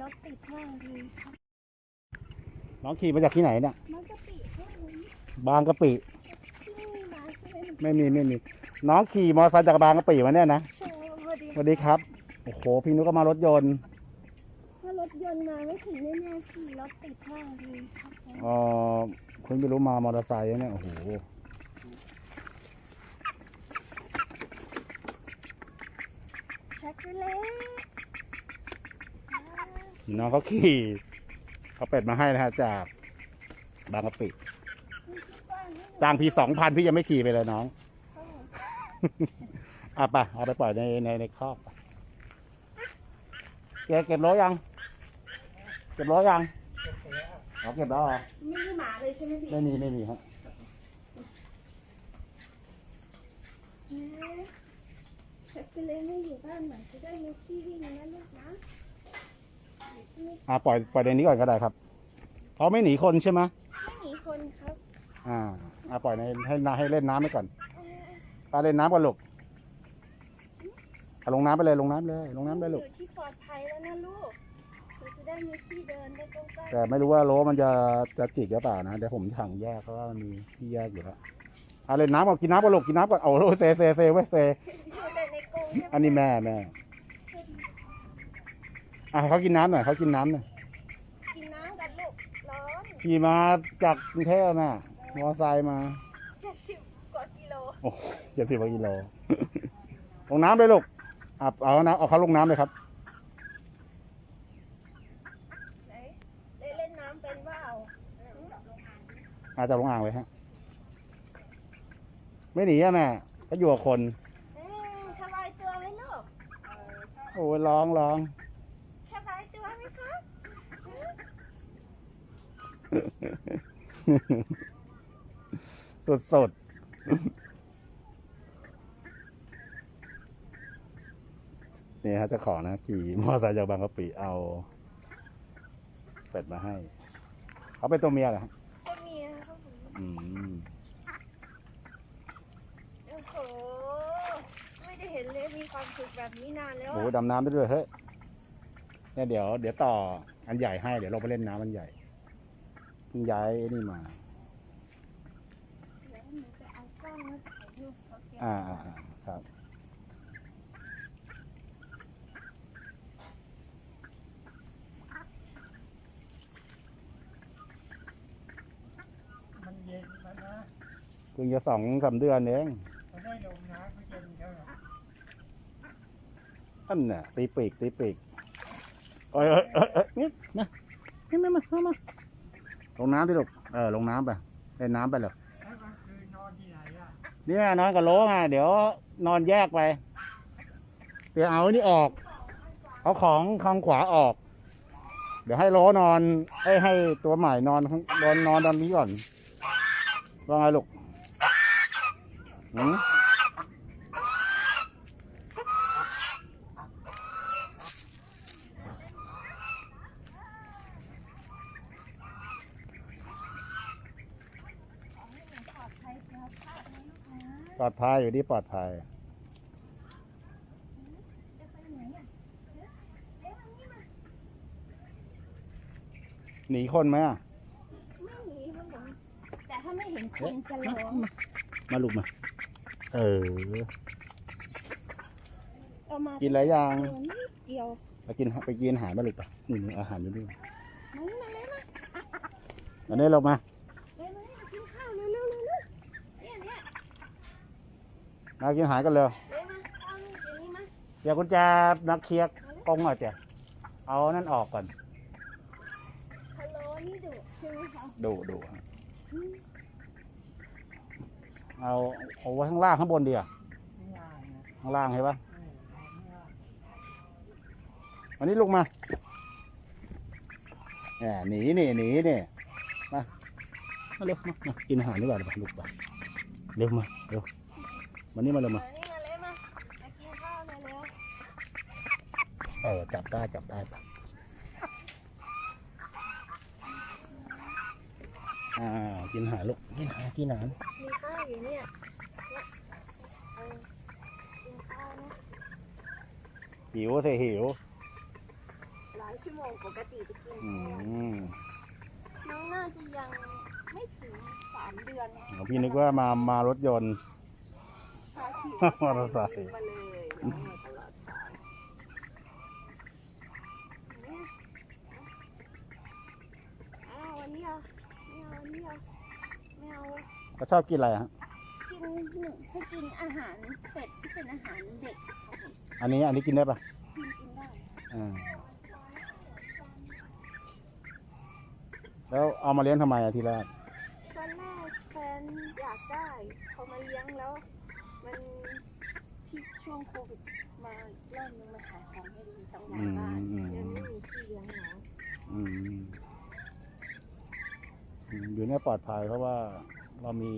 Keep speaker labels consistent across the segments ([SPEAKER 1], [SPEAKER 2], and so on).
[SPEAKER 1] รถติดมากเลยครับ
[SPEAKER 2] น้องขี่มาจากที่ไหนเนี่ย
[SPEAKER 1] มันก็ติดแค่นี้
[SPEAKER 2] บางกะปิ
[SPEAKER 1] ที่ไม่มีมาใช่ไหม
[SPEAKER 2] ไม่มีไม่มี น้องขี่มอเตอร์ไซค์จากบางกะปิมาเนี่ยนะ
[SPEAKER 1] ใช่พอดี
[SPEAKER 2] สวัสดีครับ โอ้โห พี่นุกก็มารถยนต์
[SPEAKER 1] ถ้ารถยนต์มาไม่ถึงแน่ๆขี่รถติดมากเลยครับผม
[SPEAKER 2] เอ่อคุณไม่รู้มามอเตอร์ไซค์เนี่ยโอ้โห
[SPEAKER 1] ชักไปเลย
[SPEAKER 2] น้องเขาขี่เขาเป็ดมาให้นะฮะจากบางกะปิจ้างพี่สองพันพี่ยังไม่ขี่ไปเลยน้อง อะไปเอาไปปล่อยในในในคอกไปเก็บเก็บรถยัง เก็บรถยังเอาเก็บแล้วเหรอ
[SPEAKER 1] ไม่มีหมาเลยใช่ไหมพี่
[SPEAKER 2] ไม่มีไม่มีครับ
[SPEAKER 1] ชักไปเลยไม่อยู่บ้านหมาจะได้มีที่วิ่งนะลูกนะ
[SPEAKER 2] อะปล่อยปล่อยในนี้ก่อนก็ได้ครับเขาไม่หนีคนใช่ไหม
[SPEAKER 1] ไม่หนีคนครับ
[SPEAKER 2] อ่าอะปล่อยในให้น้ำให้เล่นน้ำไปก่อนไปเล่นน้ำก่อนลูกอะลงน้ำไปเลยลงน้ำเลยลงน้ำเลยลูก
[SPEAKER 1] อยู่ที่ปลอดภัยแล้วนะลูกเราจะได้มีที่เดินได้กว้าง
[SPEAKER 2] แต่ไม่รู้ว่าโลมันจะจะจิกหรือเปล่านะเดี๋ยวผมถังแยกเพราะว่ามันมีที่แยกอยู่แล้วอะเล่นน้ำก่อนกินน้ำก่อนลูกกินน้ำก่อนเอาโลเซเซเซไว้เซ
[SPEAKER 1] ๆอยู่แต่ในกรงใช่ไหม
[SPEAKER 2] อันนี้แม่แม่ อะให้เขากินน้ำหน่อยเขากินน้ำหน่อย
[SPEAKER 1] กินน้ำกันลูกร้อน
[SPEAKER 2] ขี่มาจากกรุงเทพน่ะมอเตอร์ไซค์มา
[SPEAKER 1] เจ็ดสิบกว่ากิโล
[SPEAKER 2] โอ้เจ็ดสิบกว่ากิโลลงน้ำเลยลูกอะเอาน้ำเอาเขาลงน้ำเลยครับ
[SPEAKER 1] ไหนได้เล่นน้ำเป็นเปล่า
[SPEAKER 2] อาจจะลงอ่างเลยฮะ ไม่หนีอะแม่ก็อยู่กับคน
[SPEAKER 1] เอ้ยสบายตัวไหมลูก
[SPEAKER 2] โอ้ยร้องร้อง
[SPEAKER 1] สบายตัวไหมครับ
[SPEAKER 2] สุดสุดนี่ฮะเจะของนะขี่มอเตอร์ไซค์จากบางกะปิเอาเป็ดมาให้ เขาเป็นตัวเมียเหรอฮะ
[SPEAKER 1] ก็เมียครับผม
[SPEAKER 2] อืม
[SPEAKER 1] โอ้โหไม่ได้เห็นเลยมีความสุขแบบนี้นานแล้ว
[SPEAKER 2] โอ้
[SPEAKER 1] อะ
[SPEAKER 2] ดำน้ำได้ด้วยเฮ้ยเนี่ยเดี๋ยว เดี๋ยวต่ออันใหญ่ให้เดี๋ยวเราไปเล่นน้ำอันใหญ่เพิ่งย้ายไอ้นี่มา
[SPEAKER 1] เดี๋ยวหนูไปเอากล้องมาถ่ายรูปเขาเก็บ
[SPEAKER 2] อ่าอ่าอ่าครับ
[SPEAKER 3] มันเย็นแล้วนะ
[SPEAKER 2] เพิ่งจะสองสามเดือนเอง
[SPEAKER 3] มันได้ลงน้ำก็เย็นแล้วเหรอ
[SPEAKER 2] อันน่ะตีปีกตีปีกเอ้ยเอ้ยเอ้ยเอ้ยนี่มานี่มามามามา ลงน้ำที่ลูกเออลงน้ำไปเล่นน้ำไปเลย
[SPEAKER 3] แล้วกลางคืนนอนที่ไหนอะ
[SPEAKER 2] เนี่ยนอนกับโลไงเดี๋ยวนอนแยกไป เดี๋ยวเอานี่ออก เอาของข้างขวาออก เดี๋ยวให้โลนอนเอ้ยให้ตัวใหม่นอนข้างนอนนอนตอนนี้ก่อนว่าไงลูกหืม
[SPEAKER 1] ขอให้หนูปลอดภัยปลอดภัยนะลูกนะ
[SPEAKER 2] ปลอดภัยอยู่ที่ปลอดภัย
[SPEAKER 1] จะไปไหนอะเอ๊ะเอ๊ะมันนี่มา
[SPEAKER 2] หนีคนไหมอะ
[SPEAKER 1] ไม่หนีครับผมแต่ถ้าไม่เห็นคนจะร้อง
[SPEAKER 2] มาลูกมา เออ
[SPEAKER 1] เอามา
[SPEAKER 2] กินอะไรยัง
[SPEAKER 1] ตัวนิดเดียว
[SPEAKER 2] ไปกินไปกินอาหารมาลูกปะนี่นี่อาหารอยู่นี่
[SPEAKER 1] มานี่มาเลยมา
[SPEAKER 2] อันนี้เรามา
[SPEAKER 1] เลยมาเลยมากินข้าวเร็วเร็วเร็วเร็วเนี่ยเนี่ย
[SPEAKER 2] มากินอาหารกันเลย
[SPEAKER 1] เลยมาเอานี่เดี๋ยวนี้มา
[SPEAKER 2] เดี๋ยวกุญแจนักเคลียร์กงหน่อยเจ้ะเอานั่นออกก่อน
[SPEAKER 1] ฮัลโหลนี่ดุใช่ไหมคะ
[SPEAKER 2] ดูดูฮะเอาเอาไว้ข้างล่างข้างบนดีอะ
[SPEAKER 3] ไม่ง่ายนะ
[SPEAKER 2] ข้างล่างใช่ปะ
[SPEAKER 3] เออไม่ง่าย
[SPEAKER 2] วันนี้ลูกมาแหมหนีนี่หนีนี่มามาเร็วมามากินอาหารดีกว่าลูกไปเร็วมาเร็ว วันนี้มาเร็วมา
[SPEAKER 1] เดี๋ยวนี่มาเลยมามากินข้าวมาเร็ว
[SPEAKER 2] เออจับได้จับได้ปะอ่ากินอาหารลูกกินอาหารกินอาหาร
[SPEAKER 1] มีข้าวอยู่เนี่ยเนี่ยเออกินข้าวนะ
[SPEAKER 2] หิวสิหิว
[SPEAKER 1] หลาองชั่วโมงปกติจะกิน
[SPEAKER 2] อืม
[SPEAKER 1] น้องน่าจะยังไม่ถึงสามเดือน
[SPEAKER 2] อ๋อพี่นึกว่ามามารถยนต์
[SPEAKER 1] พาขี่
[SPEAKER 2] มอเตอร์ไซค์
[SPEAKER 1] มาเลยน้องมาตลอดทางเนี่ยอ้าววันนี้เหรอไม่เอาวันนี้เหรอไม่เอา
[SPEAKER 2] ก็ชอบกินอะไรฮะ
[SPEAKER 1] กินหนึ่งให้กินอาหารเป็ดที่เป็นอาหารเด็กครับผม
[SPEAKER 2] อันนี้อันนี้กินได้ปะ
[SPEAKER 1] กินกินได้
[SPEAKER 2] อ่าแล้วเอามาเลี้ยงทำไมอะทีแรก
[SPEAKER 1] ตอนแรกแฟนอยากได้เขามาเลี้ยงแล้ว มันที่ช่วงโควิดมาเริ่มนึงมาขายของให้ดีต้องย้ายบ้าน
[SPEAKER 2] อืม
[SPEAKER 1] เดี๋ยวไม่มีที่เลี้ยงน้อง
[SPEAKER 2] อืมอืมอยู่เนี่ยปลอดภัยเพราะว่าเรามี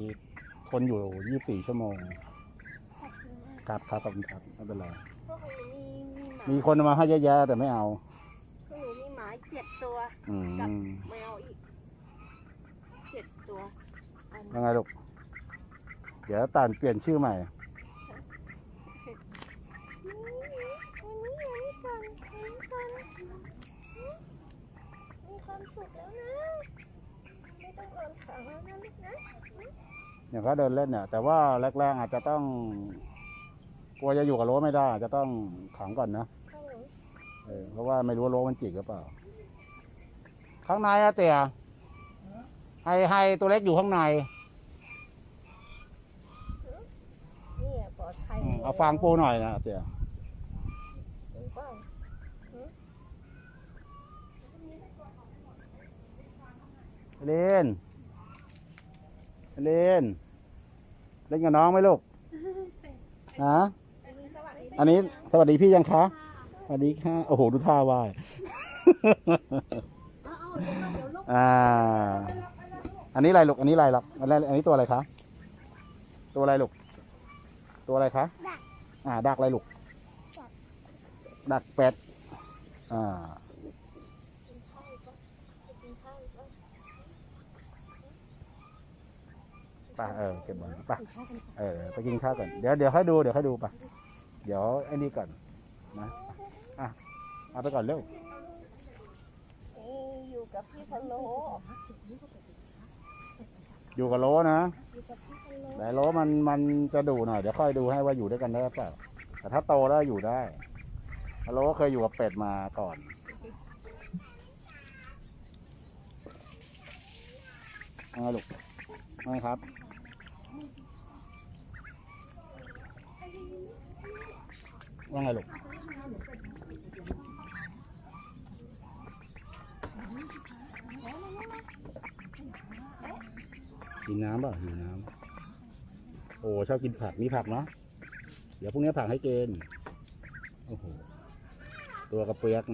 [SPEAKER 2] คนอยู่ 24 ชั่วโมง
[SPEAKER 1] ขอบคุณมาก
[SPEAKER 2] ครับครับขอบคุณครับไม่เป็นไร
[SPEAKER 1] พวกหนูมีมีหมา
[SPEAKER 2] มีคนเอามาให้เยอะแยะแต่ไม่เอา
[SPEAKER 1] พวกหนูมีหมาเจ็ดตัว
[SPEAKER 2] อืม
[SPEAKER 1] กับแมวอีกเจ็ดตัวอัน
[SPEAKER 2] ยังไงลูก เดี๋ยวตานเปลี่ยนชื่อใหม่
[SPEAKER 1] วันนี้วันนี้ก่อนวันนี้ก่อนมี ความสุขแล้วนะ ไม่ต้องโดนขังแล้วนะลูกนะ
[SPEAKER 2] อย่างก็เดินเล่นเนี่ย แต่ว่าแรกๆอาจจะต้อง กลัวจะอยู่กับโรถไม่ได้อาจจะต้องขังก่อนนะ
[SPEAKER 1] ข้าวหนู
[SPEAKER 2] เออเพราะว่าไม่รู้ว่าโรถมันจิกหรือเปล่า ข้างในอะเตี่ยให้ให้ตัวเล็กอยู่ข้างใน
[SPEAKER 1] นี่อะปลอดภัย
[SPEAKER 2] อืมเอาฟางปูหน่อยนะเตี่ย
[SPEAKER 1] ถูก เปล่า
[SPEAKER 2] เล่น เล่น เล่นกับน้องไหมลูกฮะ
[SPEAKER 1] อันนี้สวัสดี
[SPEAKER 2] อันนี้สวัสดีพี่ยังคะสวัสดีค่ะ โอ้โห ดูท่าไหว้
[SPEAKER 1] เอาเอาเดี๋ยวเดี๋ยวลูก
[SPEAKER 2] อ่า อันนี้อะไรลูก อันนี้อะไรลูกอันนี้อันนี้ตัวอะไรคะ ตัวอะไรลูก ตัวอะไรคะ
[SPEAKER 1] ดัก
[SPEAKER 2] อ่า ดักอะไรลูก ดักเป็ด อ่า
[SPEAKER 1] กินข้าวก็กินข้าวก็
[SPEAKER 2] ไปเออเก็บไว้ไปเออไปกินข้าวก่อนเดี๋ยวเดี๋ยวค่อยดูเดี๋ยวค่อยดูไปเดี๋ยวไอ้นี่ก่อนนะอะเอาไปก่อนเร็ว
[SPEAKER 1] นี่อยู่กับพี่พะโล
[SPEAKER 2] อยู่กับโลนะ
[SPEAKER 1] อยู่กับพี่พะโล
[SPEAKER 2] แต่โลมันมันจะดุหน่อยเดี๋ยวค่อยดูให้ว่าอยู่ด้วยกันได้หรือเปล่าแต่ถ้าโตแล้วอยู่ได้โลก็เคยอยู่กับเป็ดมาก่อนว่าไงลูกว่าไงครับ ว่าไงลูกกินน้ำเปล่ะหิวน้ำโอ้ชอบกินผักมีผักเนาะเดี๋ยวพรุ่งนี้ผักให้เกณฑ์โอ้โหตัวกระเปียก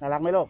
[SPEAKER 2] น่ารักไหมลูก